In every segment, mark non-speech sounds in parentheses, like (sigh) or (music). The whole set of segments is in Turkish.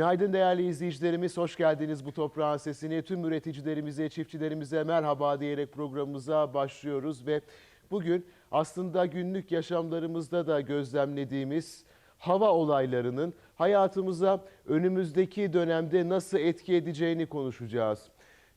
Günaydın değerli izleyicilerimiz, hoş geldiniz bu toprağın sesini. Tüm üreticilerimize, çiftçilerimize merhaba diyerek programımıza başlıyoruz ve bugün aslında günlük yaşamlarımızda da gözlemlediğimiz hava olaylarının hayatımıza önümüzdeki dönemde nasıl etki edeceğini konuşacağız.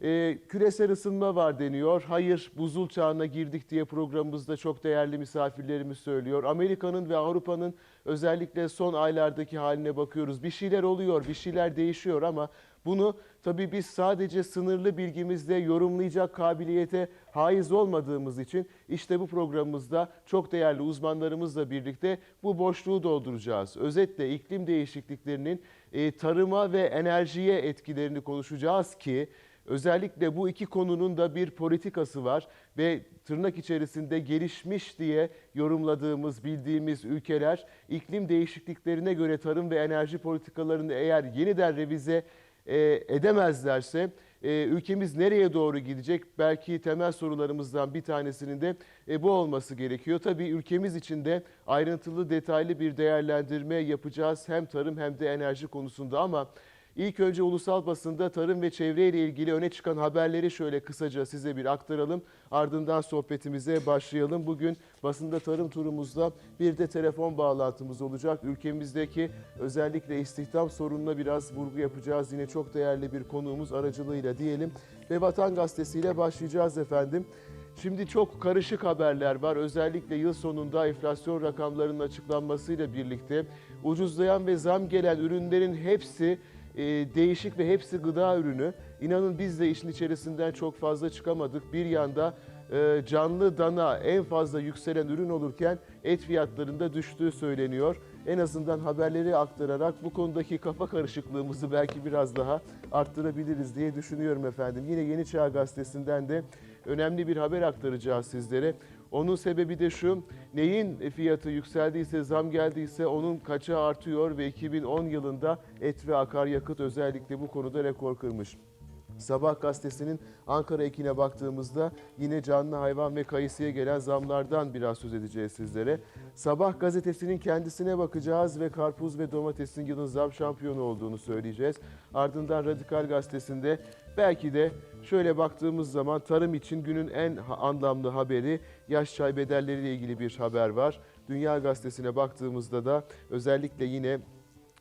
Ee, küresel ısınma var deniyor. Hayır buzul çağına girdik diye programımızda çok değerli misafirlerimiz söylüyor. Amerika'nın ve Avrupa'nın özellikle son aylardaki haline bakıyoruz. Bir şeyler oluyor, bir şeyler değişiyor ama bunu tabii biz sadece sınırlı bilgimizle yorumlayacak kabiliyete haiz olmadığımız için işte bu programımızda çok değerli uzmanlarımızla birlikte bu boşluğu dolduracağız. Özetle iklim değişikliklerinin e, tarıma ve enerjiye etkilerini konuşacağız ki Özellikle bu iki konunun da bir politikası var ve tırnak içerisinde gelişmiş diye yorumladığımız, bildiğimiz ülkeler iklim değişikliklerine göre tarım ve enerji politikalarını eğer yeniden revize e, edemezlerse e, ülkemiz nereye doğru gidecek? Belki temel sorularımızdan bir tanesinin de e, bu olması gerekiyor. Tabii ülkemiz için de ayrıntılı, detaylı bir değerlendirme yapacağız hem tarım hem de enerji konusunda ama İlk önce ulusal basında tarım ve çevre ile ilgili öne çıkan haberleri şöyle kısaca size bir aktaralım. Ardından sohbetimize başlayalım. Bugün basında tarım turumuzda bir de telefon bağlantımız olacak. Ülkemizdeki özellikle istihdam sorununa biraz vurgu yapacağız. Yine çok değerli bir konuğumuz aracılığıyla diyelim. Ve Vatan Gazetesi ile başlayacağız efendim. Şimdi çok karışık haberler var. Özellikle yıl sonunda enflasyon rakamlarının açıklanmasıyla birlikte ucuzlayan ve zam gelen ürünlerin hepsi e, değişik ve hepsi gıda ürünü. İnanın biz de işin içerisinden çok fazla çıkamadık. Bir yanda e, canlı dana en fazla yükselen ürün olurken et fiyatlarında düştüğü söyleniyor. En azından haberleri aktararak bu konudaki kafa karışıklığımızı belki biraz daha arttırabiliriz diye düşünüyorum efendim. Yine Yeni Çağ Gazetesi'nden de önemli bir haber aktaracağız sizlere. Onun sebebi de şu, neyin fiyatı yükseldiyse, zam geldiyse onun kaça artıyor ve 2010 yılında et ve akaryakıt özellikle bu konuda rekor kırmış. Sabah gazetesinin Ankara ekine baktığımızda yine canlı hayvan ve kayısıya gelen zamlardan biraz söz edeceğiz sizlere. Sabah gazetesinin kendisine bakacağız ve karpuz ve domatesin yılın zam şampiyonu olduğunu söyleyeceğiz. Ardından Radikal gazetesinde belki de şöyle baktığımız zaman tarım için günün en anlamlı haberi yaş çay bedelleriyle ilgili bir haber var. Dünya gazetesine baktığımızda da özellikle yine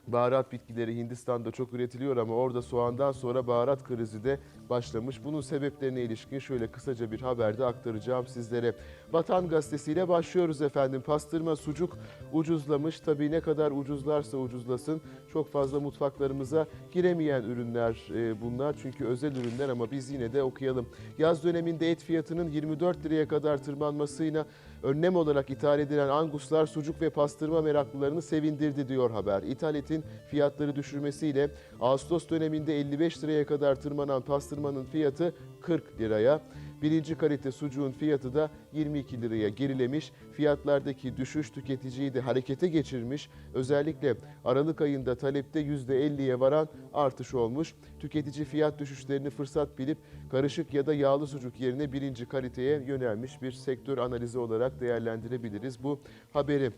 Baharat bitkileri Hindistan'da çok üretiliyor ama orada soğandan sonra baharat krizi de başlamış. Bunun sebeplerine ilişkin şöyle kısaca bir haberde aktaracağım sizlere. Vatan Gazetesi başlıyoruz efendim. Pastırma, sucuk ucuzlamış. Tabii ne kadar ucuzlarsa ucuzlasın çok fazla mutfaklarımıza giremeyen ürünler e, bunlar. Çünkü özel ürünler ama biz yine de okuyalım. Yaz döneminde et fiyatının 24 liraya kadar tırmanmasıyla önlem olarak ithal edilen anguslar, sucuk ve pastırma meraklılarını sevindirdi diyor haber. İthal etin fiyatları düşürmesiyle Ağustos döneminde 55 liraya kadar tırmanan pastırmanın fiyatı 40 liraya. Birinci kalite sucuğun fiyatı da 22 liraya gerilemiş. Fiyatlardaki düşüş tüketiciyi de harekete geçirmiş. Özellikle Aralık ayında talepte %50'ye varan artış olmuş. Tüketici fiyat düşüşlerini fırsat bilip karışık ya da yağlı sucuk yerine birinci kaliteye yönelmiş bir sektör analizi olarak değerlendirebiliriz bu haberi.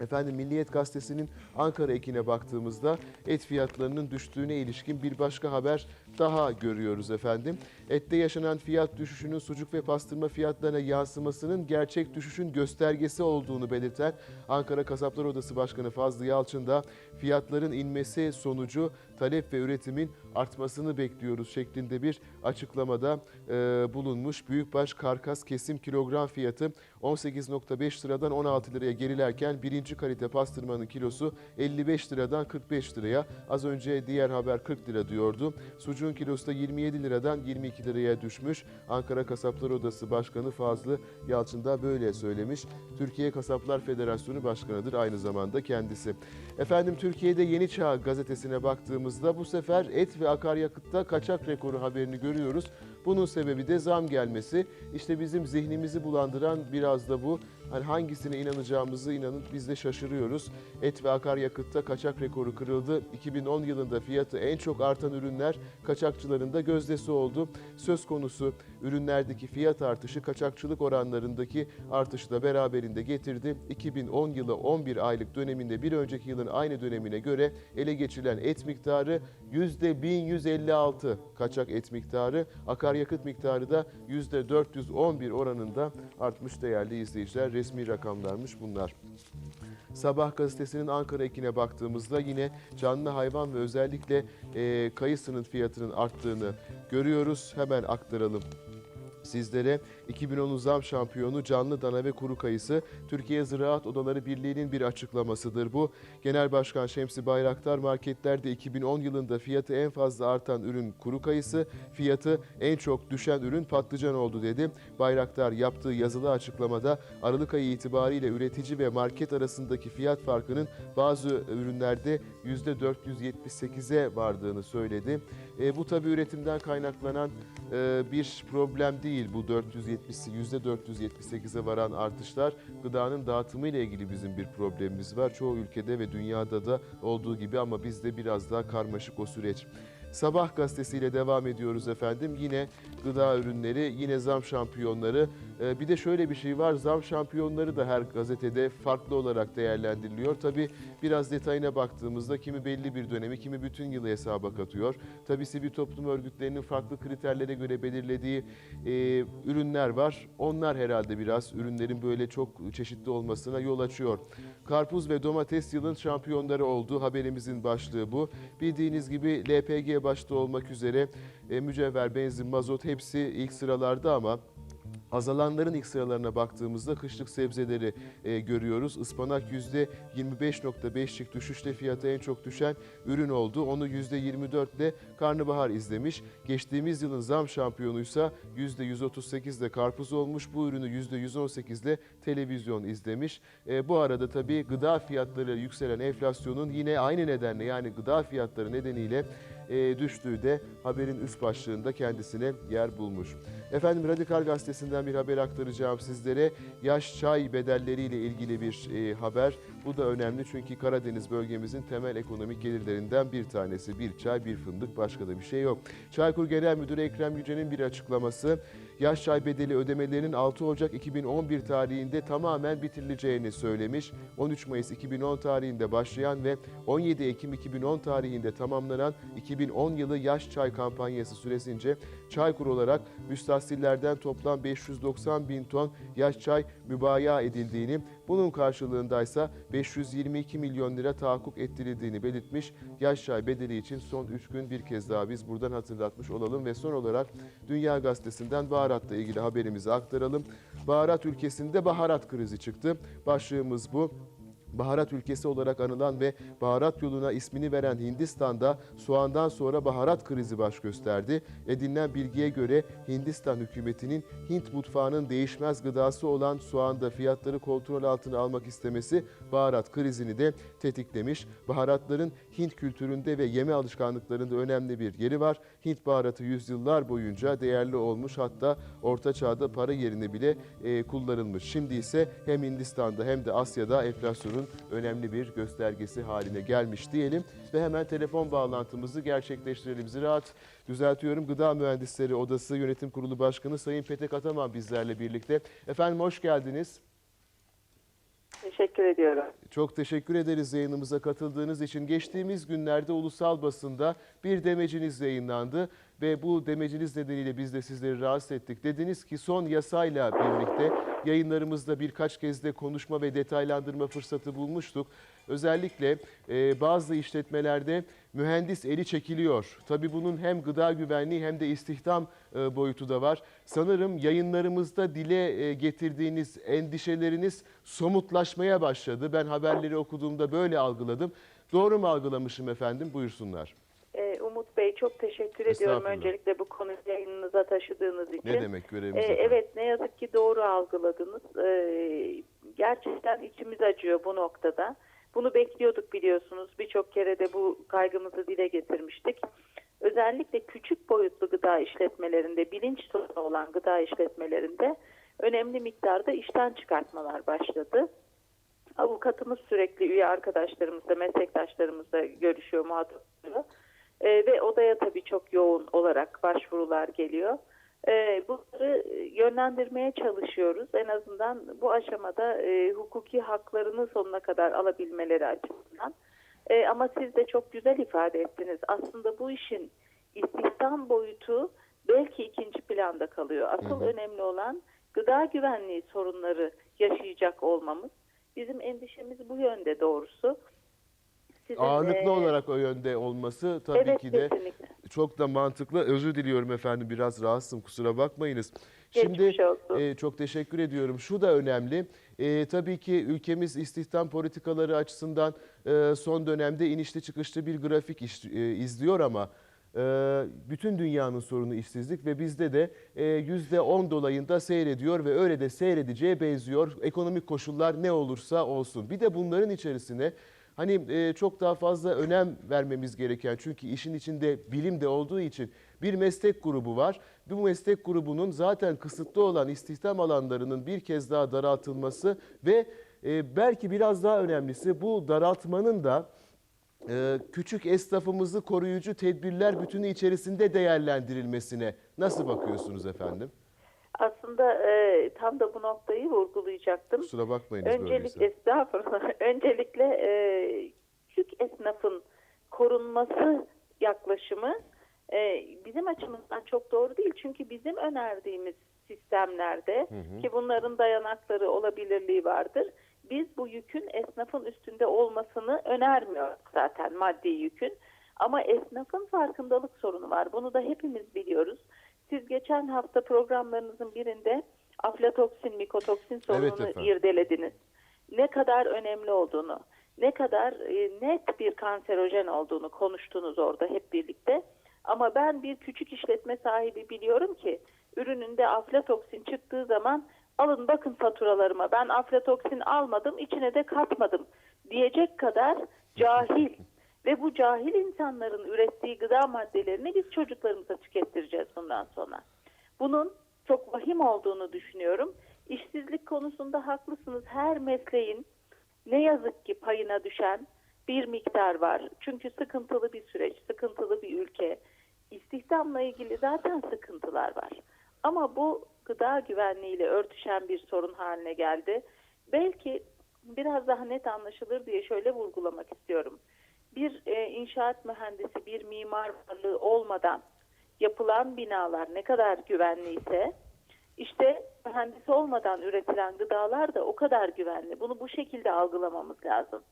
Efendim Milliyet Gazetesi'nin Ankara ekine baktığımızda et fiyatlarının düştüğüne ilişkin bir başka haber daha görüyoruz efendim. Ette yaşanan fiyat düşüşünün sucuk ve pastırma fiyatlarına yansımasının gerçek düşüşün göstergesi olduğunu belirten Ankara Kasaplar Odası Başkanı Fazlı Yalçın da fiyatların inmesi sonucu talep ve üretimin artmasını bekliyoruz şeklinde bir açıklamada e, bulunmuş. Büyükbaş karkas kesim kilogram fiyatı 18.5 liradan 16 liraya gerilerken birinci kalite pastırmanın kilosu 55 liradan 45 liraya. Az önce diğer haber 40 lira diyordu. Sucuğun kilosu da 27 liradan 22 liraya düşmüş. Ankara Kasaplar Odası Başkanı Fazlı Yalçın da böyle söylemiş. Türkiye Kasaplar Federasyonu Başkanıdır aynı zamanda kendisi. Efendim Türkiye'de Yeni Çağ gazetesine baktığımızda bu sefer et ve akaryakıtta kaçak rekoru haberini görüyoruz. Bunun sebebi de zam gelmesi. İşte bizim zihnimizi bulandıran biraz da bu. Hani hangisine inanacağımızı inanın biz de şaşırıyoruz. Et ve akaryakıtta kaçak rekoru kırıldı. 2010 yılında fiyatı en çok artan ürünler kaçakçıların da gözdesi oldu. Söz konusu ürünlerdeki fiyat artışı kaçakçılık oranlarındaki artışı da beraberinde getirdi. 2010 yılı 11 aylık döneminde bir önceki yılın aynı dönemine göre ele geçirilen et miktarı %1156 kaçak et miktarı, akaryakıt miktarı da %411 oranında artmış değerli izleyiciler. Resmi rakamlarmış bunlar. Sabah gazetesinin Ankara ekine baktığımızda yine canlı hayvan ve özellikle e, kayısının fiyatının arttığını görüyoruz. Hemen aktaralım sizlere 2010 zam şampiyonu canlı dana ve kuru kayısı Türkiye Ziraat Odaları Birliği'nin bir açıklamasıdır bu. Genel Başkan Şemsi Bayraktar marketlerde 2010 yılında fiyatı en fazla artan ürün kuru kayısı, fiyatı en çok düşen ürün patlıcan oldu dedi. Bayraktar yaptığı yazılı açıklamada Aralık ayı itibariyle üretici ve market arasındaki fiyat farkının bazı ürünlerde %478'e vardığını söyledi. E, bu tabi üretimden kaynaklanan e, bir problem değil bu 470 %478'e varan artışlar. Gıdanın dağıtımı ile ilgili bizim bir problemimiz var. Çoğu ülkede ve dünyada da olduğu gibi ama bizde biraz daha karmaşık o süreç. Sabah gazetesiyle devam ediyoruz efendim. Yine gıda ürünleri, yine zam şampiyonları. Ee, bir de şöyle bir şey var. Zam şampiyonları da her gazetede farklı olarak değerlendiriliyor. Tabi biraz detayına baktığımızda kimi belli bir dönemi, kimi bütün yılı hesaba katıyor. Tabi sivil toplum örgütlerinin farklı kriterlere göre belirlediği e, ürünler var. Onlar herhalde biraz ürünlerin böyle çok çeşitli olmasına yol açıyor. Karpuz ve domates yılın şampiyonları oldu. Haberimizin başlığı bu. Bildiğiniz gibi LPG başta olmak üzere e, mücevher, benzin, mazot hepsi ilk sıralarda ama Azalanların ilk sıralarına baktığımızda kışlık sebzeleri e, görüyoruz. Ispanak %25.5'lik düşüşle fiyatı en çok düşen ürün oldu. Onu %24 ile karnabahar izlemiş. Geçtiğimiz yılın zam şampiyonuysa %138 ile karpuz olmuş. Bu ürünü %118 ile televizyon izlemiş. E, bu arada tabii gıda fiyatları yükselen enflasyonun yine aynı nedenle yani gıda fiyatları nedeniyle e, düştüğü de haberin üst başlığında kendisine yer bulmuş. Efendim Radikal Gazetesi'nden bir haber aktaracağım sizlere. Yaş çay bedelleriyle ilgili bir e, haber. Bu da önemli çünkü Karadeniz bölgemizin temel ekonomik gelirlerinden bir tanesi. Bir çay, bir fındık, başka da bir şey yok. Çaykur Genel Müdürü Ekrem Yüce'nin bir açıklaması. Yaş çay bedeli ödemelerinin 6 Ocak 2011 tarihinde tamamen bitirileceğini söylemiş. 13 Mayıs 2010 tarihinde başlayan ve 17 Ekim 2010 tarihinde tamamlanan 2010 yılı yaş çay kampanyası süresince Çaykur olarak müstahsillerden toplam 590 bin ton yaş çay mübaya edildiğini, bunun karşılığındaysa 522 milyon lira tahakkuk ettirildiğini belirtmiş. Yaş çay bedeli için son 3 gün bir kez daha biz buradan hatırlatmış olalım ve son olarak Dünya Gazetesi'nden baharatla ilgili haberimizi aktaralım. Baharat ülkesinde baharat krizi çıktı. Başlığımız bu baharat ülkesi olarak anılan ve baharat yoluna ismini veren Hindistan'da soğandan sonra baharat krizi baş gösterdi. Edinilen bilgiye göre Hindistan hükümetinin Hint mutfağının değişmez gıdası olan soğanda fiyatları kontrol altına almak istemesi baharat krizini de tetiklemiş. Baharatların Hint kültüründe ve yeme alışkanlıklarında önemli bir yeri var. Hint baharatı yüzyıllar boyunca değerli olmuş hatta orta çağda para yerine bile e, kullanılmış. Şimdi ise hem Hindistan'da hem de Asya'da enflasyonun önemli bir göstergesi haline gelmiş diyelim. Ve hemen telefon bağlantımızı gerçekleştirelim. Ziraat düzeltiyorum Gıda Mühendisleri Odası Yönetim Kurulu Başkanı Sayın Petek Ataman bizlerle birlikte. Efendim hoş geldiniz. Teşekkür ediyorum. Çok teşekkür ederiz yayınımıza katıldığınız için. Geçtiğimiz günlerde ulusal basında bir demeciniz yayınlandı ve bu demeciniz nedeniyle biz de sizleri rahatsız ettik. Dediniz ki son yasayla birlikte yayınlarımızda birkaç kez de konuşma ve detaylandırma fırsatı bulmuştuk. Özellikle e, bazı işletmelerde mühendis eli çekiliyor. Tabii bunun hem gıda güvenliği hem de istihdam e, boyutu da var. Sanırım yayınlarımızda dile e, getirdiğiniz endişeleriniz somutlaşmaya başladı. Ben haberleri okuduğumda böyle algıladım. Doğru mu algılamışım efendim? Buyursunlar. Ee, Umut Bey çok teşekkür ediyorum öncelikle bu konuyu yayınınıza taşıdığınız için. Ne demek görevimiz? Ee, evet ne yazık ki doğru algıladınız. Ee, gerçekten içimiz acıyor bu noktada. Bunu bekliyorduk biliyorsunuz. Birçok kere de bu kaygımızı dile getirmiştik. özellikle küçük boyutlu gıda işletmelerinde, bilinç sorunu olan gıda işletmelerinde önemli miktarda işten çıkartmalar başladı. Avukatımız sürekli üye arkadaşlarımızla, meslektaşlarımızla görüşüyor, muhatap Ee, ve odaya tabii çok yoğun olarak başvurular geliyor. Ee, bunları yönlendirmeye çalışıyoruz. En azından bu aşamada e, hukuki haklarını sonuna kadar alabilmeleri açısından. Ee, ama siz de çok güzel ifade ettiniz. Aslında bu işin istihdam boyutu belki ikinci planda kalıyor. Asıl önemli olan gıda güvenliği sorunları yaşayacak olmamız. Bizim endişemiz bu yönde doğrusu. Sizin, Ağırlıklı e, olarak o yönde olması tabii evet, ki de kesinlikle. çok da mantıklı. Özür diliyorum efendim biraz rahatsızım kusura bakmayınız. Şimdi e, çok teşekkür ediyorum. Şu da önemli. E, tabii ki ülkemiz istihdam politikaları açısından e, son dönemde inişli çıkışlı bir grafik iş- e, izliyor ama e, bütün dünyanın sorunu işsizlik ve bizde de e, %10 dolayında seyrediyor ve öyle de seyredeceğe benziyor. Ekonomik koşullar ne olursa olsun. Bir de bunların içerisine Hani e, çok daha fazla önem vermemiz gereken çünkü işin içinde bilim de olduğu için bir meslek grubu var. Bu meslek grubunun zaten kısıtlı olan istihdam alanlarının bir kez daha daraltılması ve e, belki biraz daha önemlisi bu daraltmanın da e, küçük esnafımızı koruyucu tedbirler bütünü içerisinde değerlendirilmesine nasıl bakıyorsunuz efendim? Aslında e, tam da bu noktayı vurgulayacaktım. Kusura bakmayınız Öncelikle estağfurullah. (laughs) Öncelikle e, küçük esnafın korunması yaklaşımı e, bizim açımızdan çok doğru değil. Çünkü bizim önerdiğimiz sistemlerde ki bunların dayanakları olabilirliği vardır. Biz bu yükün esnafın üstünde olmasını önermiyoruz zaten maddi yükün. Ama esnafın farkındalık sorunu var. Bunu da hepimiz biliyoruz. Siz geçen hafta programlarınızın birinde aflatoksin, mikotoksin sorununu efendim. irdelediniz. Ne kadar önemli olduğunu, ne kadar e, net bir kanserojen olduğunu konuştunuz orada hep birlikte. Ama ben bir küçük işletme sahibi biliyorum ki ürününde aflatoksin çıktığı zaman alın bakın faturalarıma ben aflatoksin almadım içine de katmadım diyecek kadar (laughs) cahil. Ve bu cahil insanların ürettiği gıda maddelerini biz çocuklarımıza tükettireceğiz bundan sonra. Bunun çok vahim olduğunu düşünüyorum. İşsizlik konusunda haklısınız. Her mesleğin ne yazık ki payına düşen bir miktar var. Çünkü sıkıntılı bir süreç, sıkıntılı bir ülke. İstihdamla ilgili zaten sıkıntılar var. Ama bu gıda güvenliğiyle örtüşen bir sorun haline geldi. Belki biraz daha net anlaşılır diye şöyle vurgulamak istiyorum. Bir e, inşaat mühendisi, bir mimar varlığı olmadan yapılan binalar ne kadar güvenliyse işte mühendis olmadan üretilen gıdalar da o kadar güvenli. Bunu bu şekilde algılamamız lazım.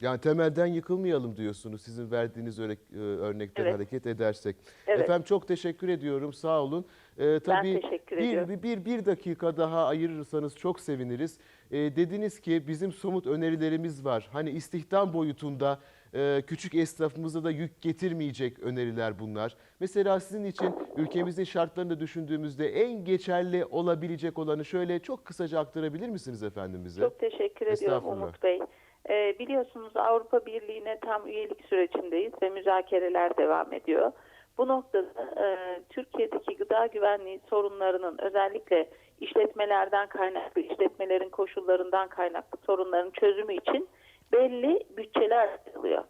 Yani temelden yıkılmayalım diyorsunuz sizin verdiğiniz örnek, e, örnekten Evet. hareket edersek. Evet. Efendim çok teşekkür ediyorum sağ olun. Ee, tabii teşekkür bir, ediyorum. bir, bir, bir dakika daha ayırırsanız çok seviniriz. Ee, dediniz ki bizim somut önerilerimiz var. Hani istihdam boyutunda e, küçük esnafımıza da yük getirmeyecek öneriler bunlar. Mesela sizin için ülkemizin şartlarını düşündüğümüzde en geçerli olabilecek olanı şöyle çok kısaca aktarabilir misiniz efendim bize? Çok teşekkür ediyorum. Umut Bey. Ee, biliyorsunuz Avrupa Birliği'ne tam üyelik sürecindeyiz ve müzakereler devam ediyor. Bu noktada e, Türkiye'deki gıda güvenliği sorunlarının özellikle işletmelerden kaynaklı, işletmelerin koşullarından kaynaklı sorunların çözümü için belli bütçeler ayrılıyor.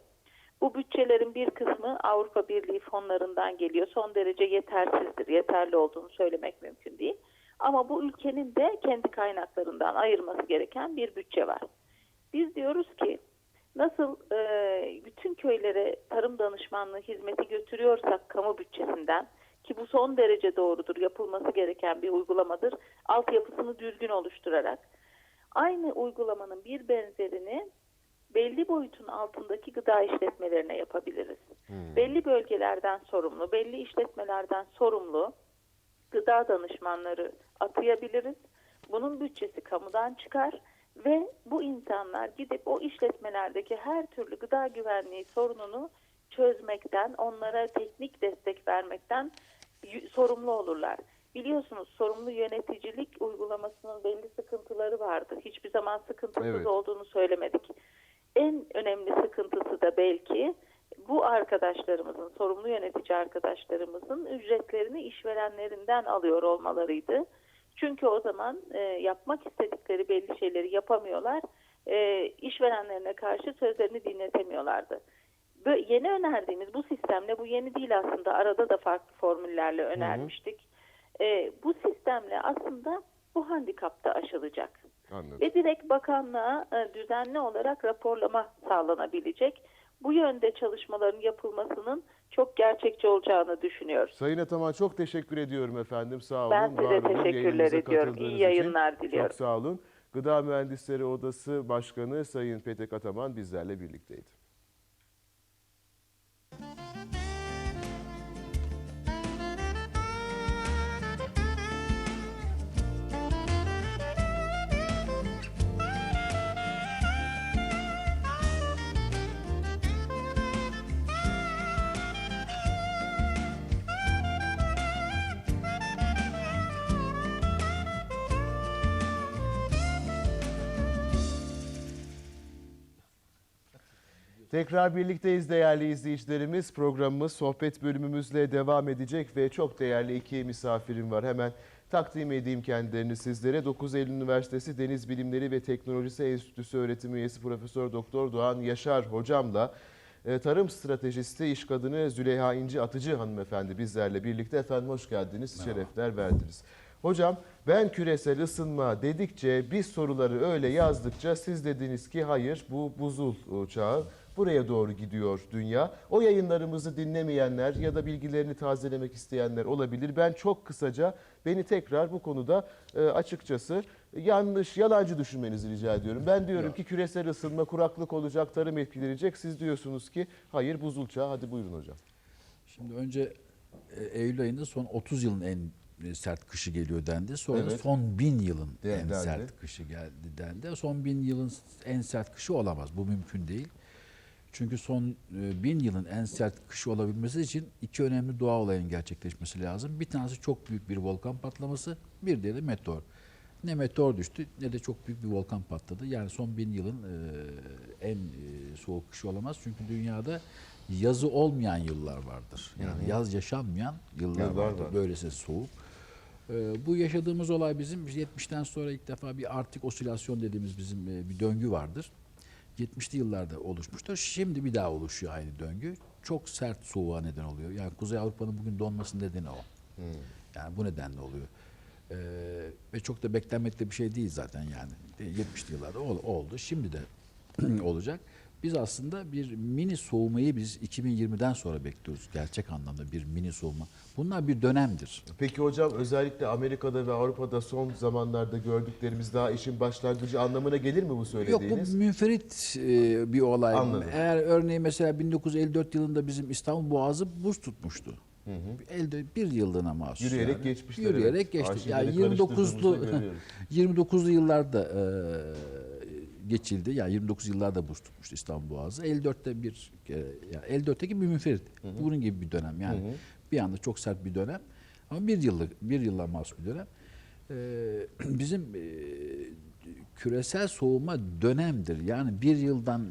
Bu bütçelerin bir kısmı Avrupa Birliği fonlarından geliyor. Son derece yetersizdir. Yeterli olduğunu söylemek mümkün değil. Ama bu ülkenin de kendi kaynaklarından ayırması gereken bir bütçe var. Biz diyoruz ki nasıl e, bütün köylere tarım danışmanlığı hizmeti götürüyorsak kamu bütçesinden ki bu son derece doğrudur yapılması gereken bir uygulamadır altyapısını düzgün oluşturarak aynı uygulamanın bir benzerini belli boyutun altındaki gıda işletmelerine yapabiliriz. Belli bölgelerden sorumlu, belli işletmelerden sorumlu gıda danışmanları atayabiliriz. Bunun bütçesi kamudan çıkar ve bu insanlar gidip o işletmelerdeki her türlü gıda güvenliği sorununu çözmekten, onlara teknik destek vermekten sorumlu olurlar. Biliyorsunuz sorumlu yöneticilik uygulamasının belli sıkıntıları vardı. Hiçbir zaman sıkıntısız Evet. olduğunu söylemedik. En önemli sıkıntısı da belki bu arkadaşlarımızın, sorumlu yönetici arkadaşlarımızın ücretlerini işverenlerinden alıyor olmalarıydı. Çünkü o zaman e, yapmak istedikleri belli şeyleri yapamıyorlar. E, işverenlerine karşı sözlerini dinletemiyorlardı. Bö- yeni önerdiğimiz bu sistemle, bu yeni değil aslında arada da farklı formüllerle önermiştik. E, bu sistemle aslında bu handikap da aşılacak. Anladım. Ve direkt bakanlığa e, düzenli olarak raporlama sağlanabilecek. Bu yönde çalışmaların yapılmasının çok gerçekçi olacağını düşünüyoruz. Sayın Ataman çok teşekkür ediyorum efendim. Sağ olun. Ben size var olun. teşekkürler ediyorum. İyi yayınlar için diliyorum. Çok sağ olun. Gıda Mühendisleri Odası Başkanı Sayın Petek Ataman bizlerle birlikteydi. Tekrar birlikteyiz değerli izleyicilerimiz. Programımız sohbet bölümümüzle devam edecek ve çok değerli iki misafirim var. Hemen takdim edeyim kendilerini sizlere. 9 Eylül Üniversitesi Deniz Bilimleri ve Teknolojisi Enstitüsü öğretim üyesi Profesör Doktor Doğan Yaşar hocamla e, tarım stratejisti iş kadını Züleyha İnci Atıcı hanımefendi bizlerle birlikte. Efendim hoş geldiniz, şerefler verdiniz. Hocam ben küresel ısınma dedikçe biz soruları öyle yazdıkça siz dediniz ki hayır bu buzul e, çağı buraya doğru gidiyor dünya. O yayınlarımızı dinlemeyenler ya da bilgilerini tazelemek isteyenler olabilir. Ben çok kısaca beni tekrar bu konuda e, açıkçası yanlış, yalancı düşünmenizi rica ediyorum. Ben diyorum ki küresel ısınma, kuraklık olacak, tarım etkilenecek. Siz diyorsunuz ki hayır buzul çağı. Hadi buyurun hocam. Şimdi önce e, Eylül ayında son 30 yılın en e, sert kışı geliyor dendi. Sonra Evet. son 1000 yılın De- en dendi. sert kışı geldi dendi. Son 1000 yılın en sert kışı olamaz. Bu mümkün değil. Çünkü son e, 1000 yılın en sert kışı olabilmesi için iki önemli doğa olayın gerçekleşmesi lazım. Bir tanesi çok büyük bir volkan patlaması, bir diğeri de meteor. Ne meteor düştü ne de çok büyük bir volkan patladı. Yani son 1000 yılın e, en e, soğuk kışı olamaz. Çünkü dünyada yazı olmayan yıllar vardır. Yani yaz yaşanmayan yıllar, Yıllar vardır. var. Böylesi soğuk. Ee, bu yaşadığımız olay bizim 70'ten sonra ilk defa bir artık osilasyon dediğimiz bizim e, bir döngü vardır. 70'li yıllarda oluşmuştur. Şimdi bir daha oluşuyor aynı döngü. Çok sert soğuğa neden oluyor. Yani Kuzey Avrupa'nın bugün donmasının nedeni o. Yani bu nedenle oluyor. Ee, ve çok da beklenmedik de bir şey değil zaten yani. E, 70'li yıllarda ol- oldu. Şimdi de (clears throat) olacak. Biz aslında bir mini soğumayı biz 2020'den sonra bekliyoruz. Gerçek anlamda bir mini soğuma. Bunlar bir dönemdir. Peki hocam özellikle Amerika'da ve Avrupa'da son zamanlarda gördüklerimiz daha işin başlangıcı anlamına gelir mi bu Yok söylediğiniz? bu münferit e, bir olay. Anladım. Eğer örneğin mesela 1954 yılında bizim İstanbul Boğazı buz tutmuştu. Elde bir yıllığına mahsus. Yürüyerek yani. geçmişler, Yürüyerek evet. geçti. Arşivleri Yani 29'lu karıştırdığımızda görüyoruz. (laughs) 29'lu yıllarda e, geçildi. Yani 29 yıllarda buz tutmuştu İstanbul Boğazı. 54'te bir yani 54'teki bir münferit. Bunun gibi bir dönem. Yani bir anda çok sert bir dönem. Ama bir yıllık bir yılla mahsus bir dönem. E, (clears throat) bizim e, küresel soğuma dönemdir. Yani bir yıldan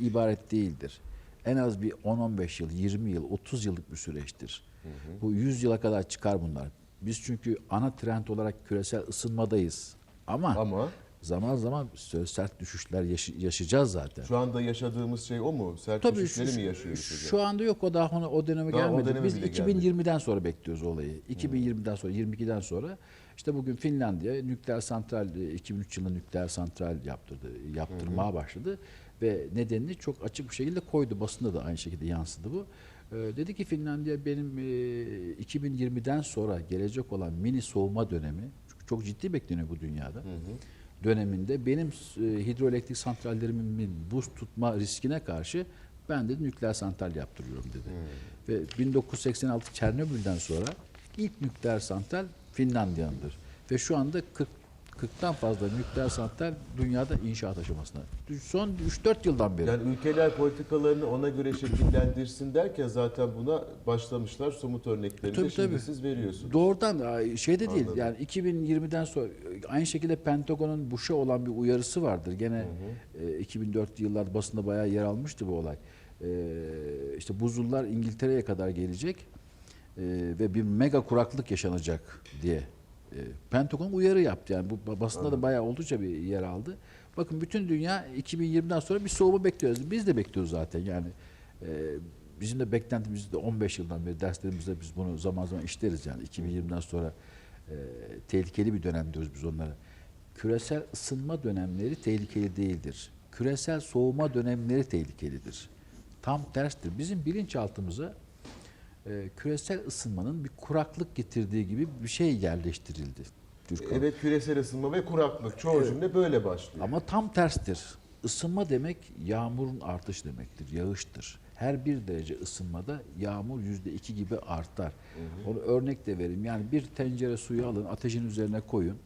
ibaret değildir. En az bir 10-15 yıl, 20 yıl, 30 yıllık bir süreçtir. Bu 100 yıla kadar çıkar bunlar. Biz çünkü ana trend olarak küresel ısınmadayız. Ama, Ama zaman zaman söz sert düşüşler yaşı- yaşayacağız zaten. şu anda yaşadığımız şey o mu? Sert Tabii düşüşleri şu, mi yaşıyoruz hocam? şu anda yok o daha o döneme Daha o gelmedi. döneme Biz bile 2020'den sonra bekliyoruz olayı. 2020'den sonra 22'den sonra işte bugün Finlandiya nükleer santral e, 2003 yılında nükleer santral yaptırdı, yaptırmaya başladı ve nedenini çok açık bir şekilde koydu. Basında da aynı şekilde yansıdı bu. Ee, dedi ki Finlandiya benim e, 2020'den sonra gelecek olan mini soğuma dönemi çünkü çok ciddi bekleniyor bu dünyada döneminde benim e, hidroelektrik santrallerimin buz tutma riskine karşı ben de nükleer santral yaptırıyorum dedi. Ve 1986 Çernobil'den sonra ilk nükleer santral Finlandiya'nındır. Ve şu anda 40 40'tan fazla nükleer santral dünyada inşaat aşamasında. Son 3-4 yıldan beri. Yani ülkeler politikalarını ona göre şekillendirsin derken zaten buna başlamışlar. Somut örneklerini de Tabii, şimdi tabii. siz veriyorsunuz. Doğrudan ay, şeyde değil Anladım. yani 2020'den sonra aynı şekilde Pentagon'un Bush'a olan bir uyarısı vardır. Gene e, 2004 yıllarda basında bayağı yer almıştı bu olay. e, işte buzullar İngiltere'ye kadar gelecek e, ve bir mega kuraklık yaşanacak diye e, Pentagon uyarı yaptı. Yani bu basında da bayağı oldukça bir yer aldı. Bakın bütün dünya 2020'den sonra bir soğuma bekliyoruz. Biz de bekliyoruz zaten yani. E, bizim de beklentimiz de 15 yıldan beri derslerimizde biz bunu zaman zaman işleriz yani 2020'den sonra e, tehlikeli bir dönem diyoruz biz onlara. Küresel ısınma dönemleri tehlikeli değildir. Küresel soğuma dönemleri tehlikelidir. Tam terstir. Bizim bilinçaltımıza e, küresel ısınmanın bir kuraklık getirdiği gibi bir şey yerleştirildi. Türkan. Evet küresel ısınma ve kuraklık. Çoğu cümle böyle başlıyor. Ama tam terstir. Isınma demek yağmurun artış demektir, yağıştır. Her bir derece ısınmada yağmur yüzde iki gibi artar. Onu örnek de vereyim. Yani bir tencere suyu alın, ateşin üzerine koyun.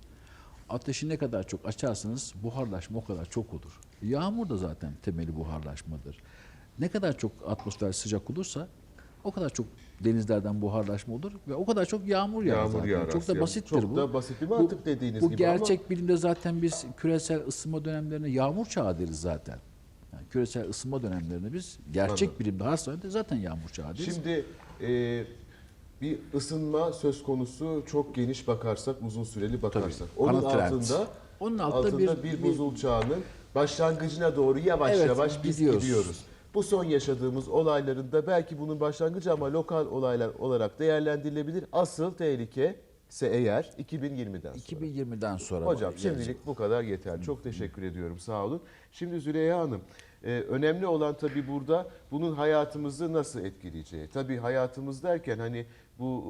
Ateşi ne kadar çok açarsanız buharlaşma o kadar çok olur. Yağmur da zaten temeli buharlaşmadır. Ne kadar çok atmosfer sıcak olursa o kadar çok denizlerden buharlaşma olur ve o kadar çok yağmur yağar Yağmur zaten. yağar Çok da basittir Çok bu. da basit bir Bu- mantık dediğiniz bu gibi ama- gerçek bilimde zaten biz küresel ısınma dönemlerine yağmur çağı deriz zaten. Yani küresel ısınma dönemlerine biz gerçek Anladım. bilimde hastanede zaten yağmur çağı deriz. Şimdi e, bir ısınma söz konusu çok geniş bakarsak, uzun süreli bakarsak. Tabii. Onun Ana trend. altında Onun altında altında bir- bir, bir- buzul çağının başlangıcına doğru yavaş Evet, yavaş biz gidiyoruz. gidiyoruz. Bu son yaşadığımız olaylarında belki bunun başlangıcı ama lokal olaylar olarak değerlendirilebilir. Asıl tehlike ise eğer 2020'den sonra. 2020'den sonra. Hocam bu- şimdilik bu kadar yeter. Çok teşekkür ediyorum. Sağ olun. Şimdi Züleyha Hanım, e, önemli olan tabii burada bunun hayatımızı nasıl etkileyeceği. Tabii hayatımız derken hani bu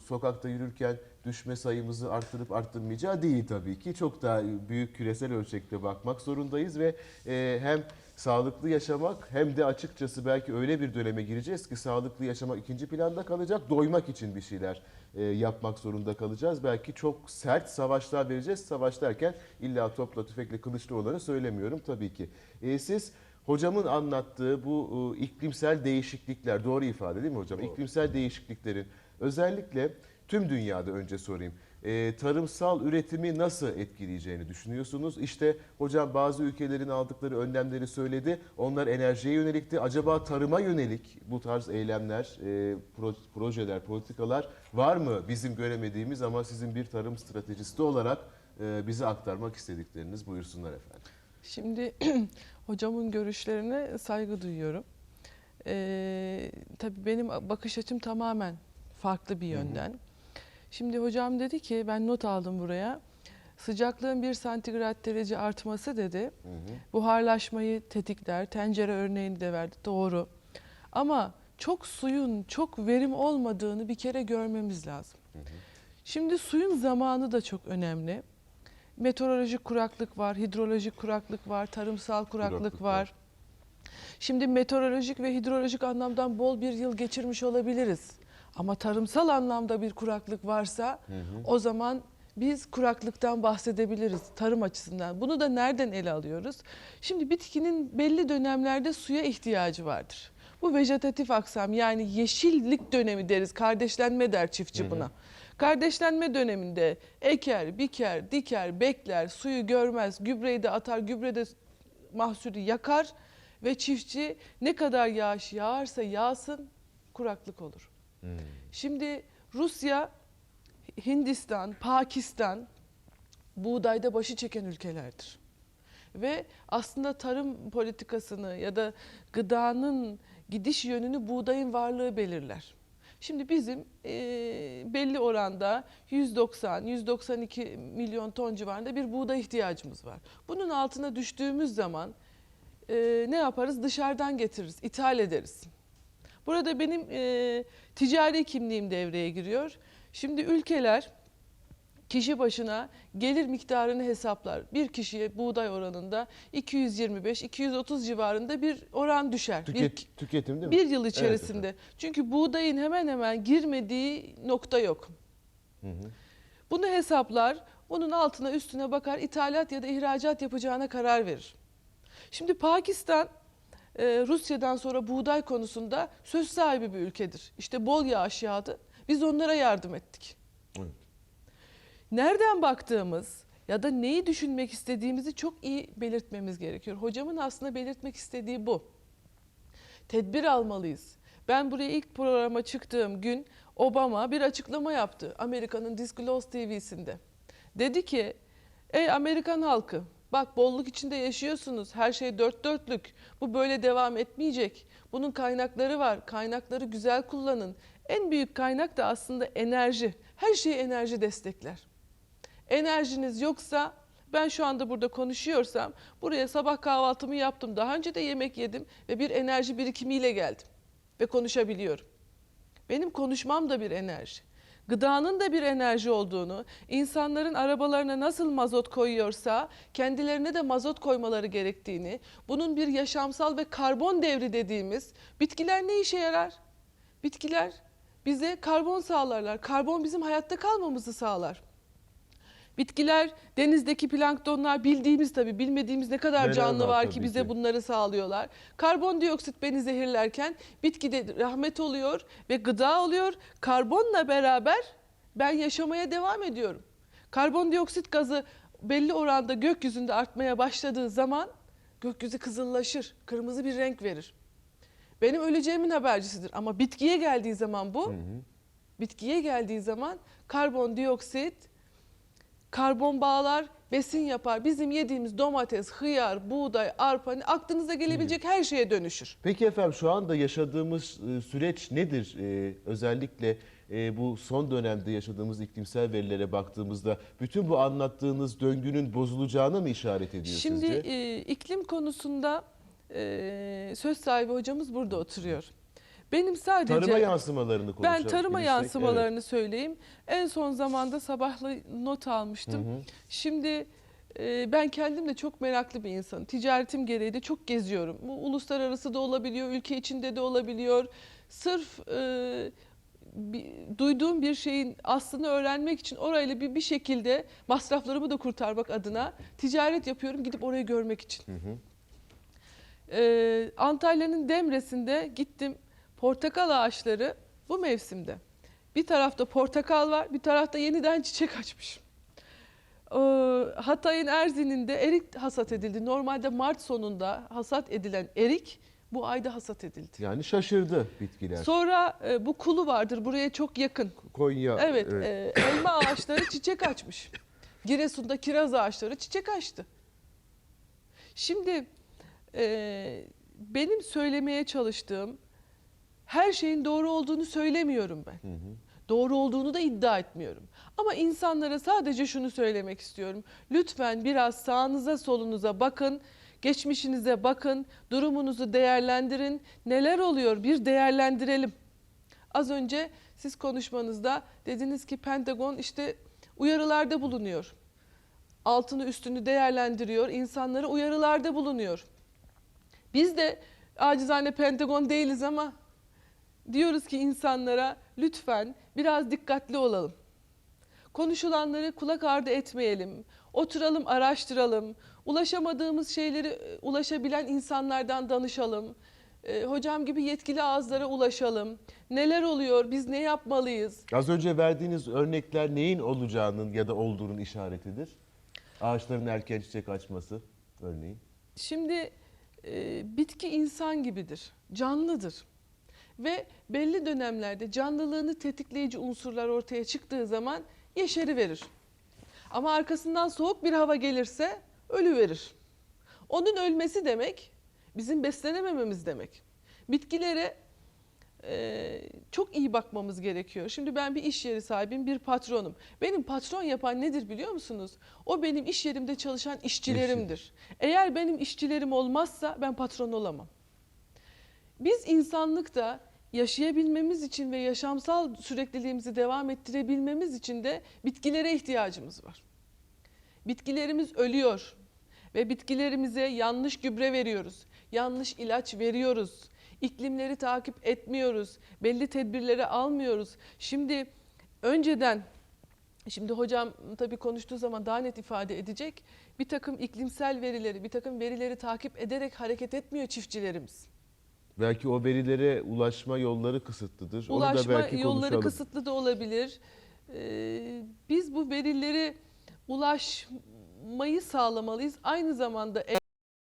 e, sokakta yürürken düşme sayımızı arttırıp arttırmayacağı değil tabii ki. Çok daha büyük küresel ölçekte bakmak zorundayız ve e, hem sağlıklı yaşamak hem de açıkçası belki öyle bir döneme gireceğiz ki sağlıklı yaşamak ikinci planda kalacak. Doymak için bir şeyler e, yapmak zorunda kalacağız. Belki çok sert savaşlar vereceğiz. Savaş derken illa topla tüfekle kılıçlı olanı söylemiyorum tabii ki. E, siz hocamın anlattığı bu e, iklimsel değişiklikler doğru ifade değil mi hocam? İklimsel değişikliklerin özellikle tüm dünyada önce sorayım. E, tarımsal üretimi nasıl etkileyeceğini düşünüyorsunuz? İşte hocam bazı ülkelerin aldıkları önlemleri söyledi. Onlar enerjiye yönelikti. Acaba tarıma yönelik bu tarz eylemler, e, pro- projeler, politikalar var mı bizim göremediğimiz ama sizin bir tarım stratejisti olarak e, bize aktarmak istedikleriniz buyursunlar efendim. Şimdi (clears throat) hocamın görüşlerine saygı duyuyorum. Ee, tabii benim bakış açım tamamen farklı bir yönden. Şimdi hocam dedi ki ben not aldım buraya. Sıcaklığın bir santigrat derece artması dedi. Buharlaşmayı tetikler. Tencere örneğini de verdi. Doğru. Ama çok suyun çok verim olmadığını bir kere görmemiz lazım. Şimdi suyun zamanı da çok önemli. Meteorolojik kuraklık var, hidrolojik kuraklık var, tarımsal kuraklık, Kuraklık var. var. Şimdi meteorolojik ve hidrolojik anlamdan bol bir yıl geçirmiş olabiliriz. Ama tarımsal anlamda bir kuraklık varsa o zaman biz kuraklıktan bahsedebiliriz tarım açısından. Bunu da nereden ele alıyoruz? Şimdi bitkinin belli dönemlerde suya ihtiyacı vardır. Bu vejetatif aksam yani yeşillik dönemi deriz. Kardeşlenme der çiftçi buna. Kardeşlenme döneminde eker, biker, diker, bekler, suyu görmez, gübreyi de atar, gübre de mahsulü yakar ve çiftçi ne kadar yağış yağarsa yağsın kuraklık olur. Şimdi Rusya, Hindistan, Pakistan buğdayda başı çeken ülkelerdir. Ve aslında tarım politikasını ya da gıdanın gidiş yönünü buğdayın varlığı belirler. Şimdi bizim eee, belli oranda 190-192 milyon ton civarında bir buğday ihtiyacımız var. Bunun altına düştüğümüz zaman eee, ne yaparız? Dışarıdan getiririz, ithal ederiz. Burada benim eee, ticari kimliğim devreye giriyor. Şimdi ülkeler kişi başına gelir miktarını hesaplar. Bir kişiye buğday oranında 225-230 civarında bir oran düşer. Bir- Tüket, tüketim değil mi? bir yıl Evet içerisinde. Çünkü buğdayın hemen hemen girmediği nokta yok. Bunu hesaplar, bunun altına üstüne bakar, ithalat ya da ihracat yapacağına karar verir. Şimdi Pakistan e, Rusya'dan sonra buğday konusunda söz sahibi bir ülkedir. İşte bol yağış yağdı. Biz onlara yardım ettik. Evet. Nereden baktığımız ya da neyi düşünmek istediğimizi çok iyi belirtmemiz gerekiyor. Hocamın aslında belirtmek istediği bu. Tedbir almalıyız. Ben buraya ilk programa çıktığım gün Obama bir açıklama yaptı Amerika'nın Disclose TV'sinde. Dedi ki, ey Amerikan halkı bak bolluk içinde yaşıyorsunuz. Her şey dört dörtlük. Bu böyle devam etmeyecek. Bunun kaynakları var. Kaynakları güzel kullanın. En büyük kaynak da aslında enerji. Her şeyi enerji destekler. Enerjiniz yoksa ben şu anda burada konuşuyorsam buraya sabah kahvaltımı yaptım. Daha önce de yemek yedim ve bir enerji birikimiyle geldim ve konuşabiliyorum. Benim konuşmam da bir enerji. Gıdanın da bir enerji olduğunu, insanların arabalarına nasıl mazot koyuyorsa kendilerine de mazot koymaları gerektiğini, bunun bir yaşamsal ve karbon devri dediğimiz bitkiler ne işe yarar? Bitkiler bize karbon sağlarlar. Karbon bizim hayatta kalmamızı sağlar. Bitkiler, denizdeki planktonlar bildiğimiz tabii bilmediğimiz ne kadar Neler canlı var ki bize ki. bunları sağlıyorlar. Karbondioksit beni zehirlerken bitkide rahmet oluyor ve gıda oluyor. Karbonla beraber ben yaşamaya devam ediyorum. Karbondioksit gazı belli oranda gökyüzünde artmaya başladığı zaman gökyüzü kızıllaşır, kırmızı bir renk verir. Benim öleceğimin habercisidir ama bitkiye geldiği zaman bu, bitkiye geldiği zaman karbondioksit karbon bağlar, besin yapar. Bizim yediğimiz domates, hıyar, buğday, arpa hani aklınıza gelebilecek her şeye dönüşür. Peki efendim şu anda yaşadığımız e, süreç nedir? E, özellikle e, bu son dönemde yaşadığımız iklimsel verilere baktığımızda bütün bu anlattığınız döngünün bozulacağına mı işaret ediyor Şimdi sizce? e, iklim konusunda e, söz sahibi hocamız burada oturuyor. Benim sadece Tarıma yansımalarını ben konuşabilirsek. tarıma evet. yansımalarını söyleyeyim. En son zamanda sabahla not almıştım. Şimdi e, ben kendim de çok meraklı bir insanım. Ticaretim gereği de çok geziyorum. Bu uluslararası da olabiliyor, ülke içinde de olabiliyor. Sırf e, bir- duyduğum bir şeyin aslını öğrenmek için orayla bir, bir şekilde masraflarımı da kurtarmak adına ticaret yapıyorum gidip orayı görmek için. Ee, Antalya'nın Demre'sinde gittim portakal ağaçları bu mevsimde. Bir tarafta portakal var bir tarafta yeniden çiçek açmış. Ee, Hatay'ın Erzin'inde erik hasat edildi. Normalde Mart sonunda hasat edilen erik bu ayda hasat edildi. Yani şaşırdı bitkiler. Sonra e, bu kulu vardır buraya çok yakın. Konya. Evet, e, elma ağaçları çiçek açmış. Giresun'da kiraz ağaçları çiçek açtı. Şimdi e, benim söylemeye çalıştığım her şeyin doğru olduğunu söylemiyorum ben. Doğru olduğunu da iddia etmiyorum. Ama insanlara sadece şunu söylemek istiyorum. Lütfen biraz sağınıza solunuza bakın. Geçmişinize bakın, durumunuzu değerlendirin. Neler oluyor bir değerlendirelim. Az önce siz konuşmanızda dediniz ki Pentagon işte uyarılarda bulunuyor. Altını üstünü değerlendiriyor, insanlara uyarılarda bulunuyor. Biz de acizane Pentagon değiliz ama diyoruz ki insanlara lütfen biraz dikkatli olalım. Konuşulanları kulak ardı etmeyelim. Oturalım, araştıralım. Ulaşamadığımız şeyleri e, ulaşabilen insanlardan danışalım. E, hocam gibi yetkili ağızlara ulaşalım. Neler oluyor? Biz ne yapmalıyız? Az önce verdiğiniz örnekler neyin olacağının ya da olduğunun işaretidir? Ağaçların erken çiçek açması örneğin. Şimdi e, bitki insan gibidir, canlıdır. Ve belli dönemlerde canlılığını tetikleyici unsurlar ortaya çıktığı zaman yeşeri verir. Ama arkasından soğuk bir hava gelirse ölü verir. Onun ölmesi demek bizim beslenemememiz demek. Bitkilere e, çok iyi bakmamız gerekiyor. Şimdi ben bir iş yeri sahibiyim, bir patronum. Benim patron yapan nedir biliyor musunuz? O benim iş yerimde çalışan işçilerimdir. Eğer benim işçilerim olmazsa ben patron olamam. Biz insanlıkta yaşayabilmemiz için ve yaşamsal sürekliliğimizi devam ettirebilmemiz için de bitkilere ihtiyacımız var. Bitkilerimiz ölüyor ve bitkilerimize yanlış gübre veriyoruz, yanlış ilaç veriyoruz, iklimleri takip etmiyoruz, belli tedbirleri almıyoruz. Şimdi önceden Şimdi hocam tabii konuştuğu zaman daha net ifade edecek. Bir takım iklimsel verileri, bir takım verileri takip ederek hareket etmiyor çiftçilerimiz. Belki o verilere ulaşma yolları kısıtlıdır. Onu da Ulaşma belki yolları konuşalım. kısıtlı da olabilir. Ee, biz bu verileri ulaşmayı sağlamalıyız. Aynı zamanda